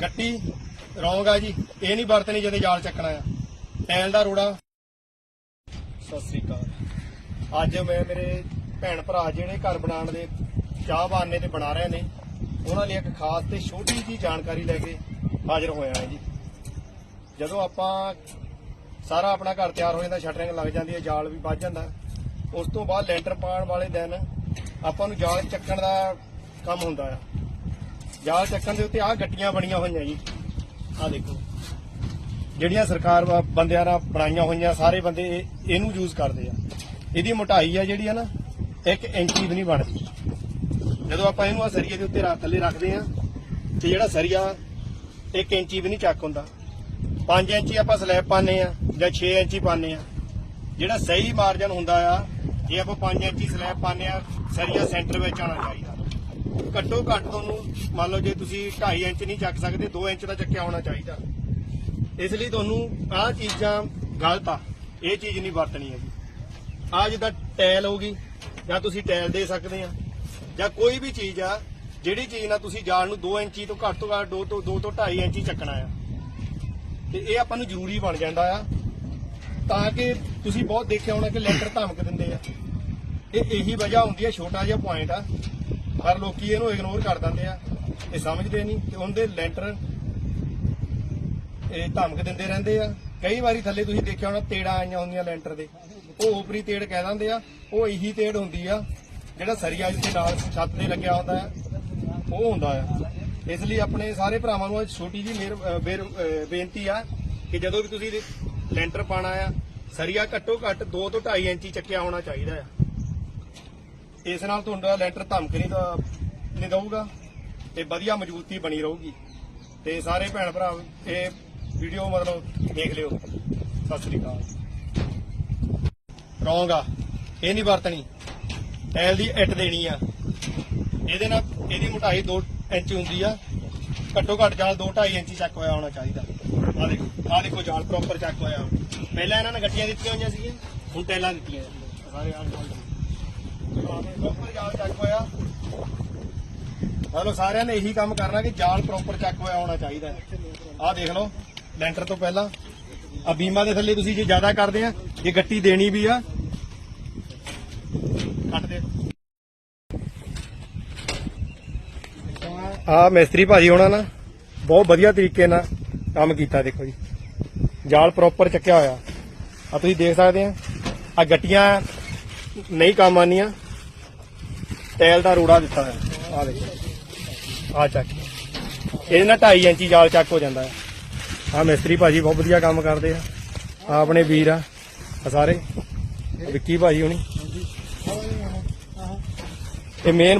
ਗੱਟੀ wrong ਆ ਜੀ। ਇਹ ਨਹੀਂ ਵਰਤਣੀ ਜਦੋਂ ਜਾਲ ਚੱਕਣਾ ਆ। ਟੈਲ ਦਾ ਰੋੜਾ। ਸਤਿ ਸ੍ਰੀ ਅਕਾਲ। ਅੱਜ ਮੈਂ ਮੇਰੇ ਭੈਣ ਭਰਾ ਜਿਹੜੇ ਘਰ ਬਣਾਉਣ ਦੇ ਚਾਹ ਬਾਨੇ ਤੇ ਬਣਾ ਰਹੇ ਨੇ ਉਹਨਾਂ ਲਈ ਇੱਕ ਖਾਸ ਤੇ ਛੋਟੀ ਜੀ ਜਾਣਕਾਰੀ ਲੈ ਕੇ ਹਾਜ਼ਰ ਹੋਇਆ ਹਾਂ ਜੀ। ਜਦੋਂ ਆਪਾਂ ਸਾਰਾ ਆਪਣਾ ਘਰ ਤਿਆਰ ਹੋ ਜਾਂਦਾ ਸ਼ਟਰਿੰਗ ਲੱਗ ਜਾਂਦੀ ਹੈ ਜਾਲ ਵੀ ਵੱਜ ਜਾਂਦਾ। ਉਸ ਤੋਂ ਬਾਅਦ ਲੈਂਟਰ ਪਾਉਣ ਵਾਲੇ ਦਿਨ ਆਪਾਂ ਨੂੰ ਜਾਲ ਚੱਕਣ ਦਾ ਕੰਮ ਹੁੰਦਾ ਆ। ਜਾਲ ਚੱਕਣ ਦੇ ਉੱਤੇ ਆਹ ਗੱਟੀਆਂ ਬਣੀਆਂ ਹੋਈਆਂ ਜੀ। ਆਹ ਦੇਖੋ। ਜਿਹੜੀਆਂ ਸਰਕਾਰ ਬੰਦਿਆਂ ਨਾਲ ਬਣਾਈਆਂ ਹੋਈਆਂ, ਸਾਰੇ ਬੰਦੇ ਇਹ- ਇਹਨੂੰ ਯੂਜ਼ ਕਰਦੇ ਆ। ਇਹਦੀ ਮੋਟਾਈ ਆ ਜਿਹੜੀ ਆ ਨਾ 1 ਇੰਚੀ ਵੀ ਨਹੀਂ ਬਣਦੀ। ਜਦੋਂ ਆਪਾਂ ਇਹਨੂੰ ਆ ਸਰੀਏ ਦੇ ਉੱਤੇ ਰੱਖ ਥੱਲੇ ਰੱਖਦੇ ਆ, ਤੇ ਜਿਹੜਾ ਸਰੀਆ 1 ਇੰਚੀ ਵੀ ਨਹੀਂ ਚੱਕ ਹੁੰਦਾ। 5 ਇੰਚੀ ਆਪਾਂ ਸਲੈਬ ਪਾਣੇ ਆ ਜਾਂ 6 ਇੰਚੀ ਪਾਣੇ ਆ। ਜਿਹੜਾ ਸਹੀ ਮਾਰਜਨ ਹੁੰਦਾ ਆ ਜੇ ਆਪਾਂ 5 ਇੰਚੀ ਸਲੈਬ ਪਾਣੇ ਆ, ਸਰੀਆ ਸੈਂਟਰ ਵਿੱਚ ਆਉਣਾ ਚਾਹੀਦਾ। ਘੱਟੋ ਘੱਟ ਤੁਹਾਨੂੰ ਮੰਨ ਲਓ ਜੇ ਤੁਸੀਂ 2.5 ਇੰਚ ਨਹੀਂ ਚੱਕ ਸਕਦੇ 2 ਇੰਚ ਦਾ ਚੱਕਿਆ ਹੋਣਾ ਚਾਹੀਦਾ। ਇਸ ਲਈ ਤੁਹਾਨੂੰ ਆਹ ਚੀਜ਼ਾਂ ਗਲਤ ਆ। ਇਹ ਚੀਜ਼ ਨਹੀਂ ਵਰਤਣੀ ਹੈ ਜੀ ਆ ਜਿੱਦਾਂ ਟੈਲ ਹੋਗੀ ਜਾਂ ਤੁਸੀਂ ਟੈਲ ਦੇ ਸਕਦੇ ਆ, ਜਾਂ ਕੋਈ ਵੀ ਚੀਜ਼ ਆ, ਜਿਹੜੀ ਚੀਜ਼ ਨਾਲ ਤੁਸੀਂ ਜਾਲ ਨੂੰ 2 ਇੰਚੀ ਤੋਂ ਘੱਟ ਤੋਂ ਘੱਟ 2 ਤੋਂ 2 ਤੋਂ 2.5 ਇੰਚੀ ਚੱਕਣਾ ਆ। ਤੇ ਇਹ ਆਪਾਂ ਨੂੰ ਜ਼ਰੂਰੀ ਬਣ ਜਾਂਦਾ ਆ, ਤਾਂ ਕਿ ਤੁਸੀਂ ਬਹੁਤ ਦੇਖਿਆ ਹੋਣਾ ਕਿ ਲੈਂਟਰ ਧਮਕ ਦਿੰਦੇ ਆ। ਇਹ ਇਹੀ ਵਜ੍ਹਾ ਹੁੰਦੀ ਆ, ਛੋਟਾ ਜਿਹਾ ਪੁਆਇੰਟ ਆ। ਪਰ ਲੋਕੀ ਇਹਨੂੰ ਇਗਨੋਰ ਕਰ ਦਿੰਦੇ ਆ, ਇਹ ਸਮਝਦੇ ਨਹੀਂ ਕਿ ਉਹਦੇ ਲੈਂਟਰ ਇਹ ਧਮਕ ਦਿੰਦੇ ਰਹਿੰਦੇ ਆ। ਕਈ ਵਾਰੀ ਥੱਲੇ ਤੁਸੀਂ ਦੇਖਿਆ ਹੋਣਾ ਤੇੜਾਂ ਆਈਆਂ ਹੁੰਦੀਆਂ ਲੈਂਟਰ ਦੇ। ਉਹ ਉਪਰੀ ਤੇੜ ਕਹਿ ਦਿੰਦੇ ਆ, ਉਹ ਇਹੀ ਤੇੜ ਹੁੰਦੀ ਆ, ਜਿਹੜਾ ਸਰੀਆ ਜਿੱਥੇ ਨਾਲ ਛੱਤ ਤੇ ਲੱਗਿਆ ਹੁੰਦਾ ਆ, ਉਹ ਹੁੰਦਾ ਆ। ਇਸ ਲਈ ਆਪਣੇ ਸਾਰੇ ਭਰਾਵਾਂ ਨੂੰ ਅੱਜ ਛੋਟੀ ਜੀ ਮੇਰ ਬੇਨਤੀ ਆ ਕਿ ਜਦੋਂ ਵੀ ਤੁਸੀਂ ਲੈਂਟਰ ਪਾਣਾ ਆ, ਸਰੀਆ ਘੱਟੋ ਘੱਟ 2 ਤੋਂ 2.5 ਇੰਚੀ ਚੱਕਿਆ ਹੋਣਾ ਚਾਹੀਦਾ ਆ। ਇਸ ਨਾਲ ਤੁਹਾਡਾ ਲੈਂਟਰ ਧਮਕ ਨਹੀਂ ਦਾ ਨਹੀਂ ਦਊਗਾ ਤੇ ਵਧੀਆ ਮਜ਼ਬੂਤੀ ਬਣੀ ਰਹੂਗੀ। ਤੇ ਸਾਰੇ ਭੈਣ ਭਰਾ, ਇਹ ਵੀਡੀਓ ਮਤਲਬ ਦੇਖ ਲਿਓ। ਸਤਿ ਸ੍ਰੀ ਅਕਾਲ। ਰੌਂਗ ਆ। ਇਹ ਨਹੀਂ ਵਰਤਣੀ। ਟੈਲ ਦੀ ਇੱਟ ਦੇਣੀ ਆ। ਇਹਦੇ ਨਾਲ ਇਹਦੀ ਮੋਟਾਈ 2 ਇੰਚ ਹੁੰਦੀ ਆ। ਘੱਟੋ ਘੱਟ ਜਾਲ 2 2.5 ਇੰਚ ਚੱਕ ਹੋਇਆ ਹੋਣਾ ਚਾਹੀਦਾ। ਆ ਦੇਖੋ ਆ ਦੇਖੋ ਜਾਲ ਪ੍ਰੋਪਰ ਚੱਕ ਹੋਇਆ। ਪਹਿਲਾਂ ਇਹਨਾਂ ਨੇ ਗੱਟੀਆਂ ਦਿੱਤੀਆਂ ਹੋਈਆਂ ਸੀਗੀਆਂ, ਹੁਣ ਟੈਲਾਂ ਦਿੱਤੀਆਂ। ਸਾਰੇ ਆਲ ਪ੍ਰੋਪਰ ਜਾਲ ਚੱਕ ਹੋਇਆ ਹਲੋ, ਸਾਰਿਆਂ ਨੇ ਇਹੀ ਕੰਮ ਕਰਨਾ ਕਿ ਜਾਲ ਪ੍ਰੋਪਰ ਚੱਕ ਹੋਇਆ ਹੋਣਾ ਚਾਹੀਦਾ ਆਹ ਦੇਖ ਲਓ, ਲੈਂਟਰ ਤੋਂ ਪਹਿਲਾਂ। ਆ ਬੀਮਾ ਦੇ ਥੱਲੇ ਤੁਸੀਂ ਜੇ ਜ਼ਿਆਦਾ ਕਰਦੇ ਆ ਇਹ ਗੱਟੀ ਦੇਣੀ ਵੀ ਆ, ਕੱਟ ਦੇ। ਆ ਮਿਸਤਰੀ ਭਾਜੀ ਹੋਣਾ ਨਾ, ਬਹੁਤ ਵਧੀਆ ਤਰੀਕੇ ਨਾਲ ਕੰਮ ਕੀਤਾ, ਦੇਖੋ ਜੀ। ਜਾਲ ਪ੍ਰੋਪਰ ਚੱਕਿਆ ਹੋਇਆ। ਆ ਤੁਸੀਂ ਦੇਖ ਸਕਦੇ ਆ ਆ ਗੱਟੀਆਂ ਨਹੀਂ ਕੰਮ ਆਉਂਦੀਆਂ। ਟੈਲ ਦਾ ਰੋੜਾ ਦਿੱਤਾ ਹੈ ਆ ਦੇਖੋ। ਆ ਚੱਕ। ਇਹਦੇ ਨਾਲ 2.5 ਇੰਚੀ ਜਾਲ ਚੱਕ ਹੋ ਜਾਂਦਾ ਹੈ। ਆ ਮਿਸਤਰੀ ਭਾਜੀ ਬਹੁਤ ਵਧੀਆ ਕੰਮ ਕਰਦੇ ਆ। ਆ ਆਪਣੇ ਵੀਰ ਆ। ਸਾਰੇ। ਵਿੱਕੀ ਭਾਜੀ ਹੁਣੀ। ਇਹ ਮੇਨ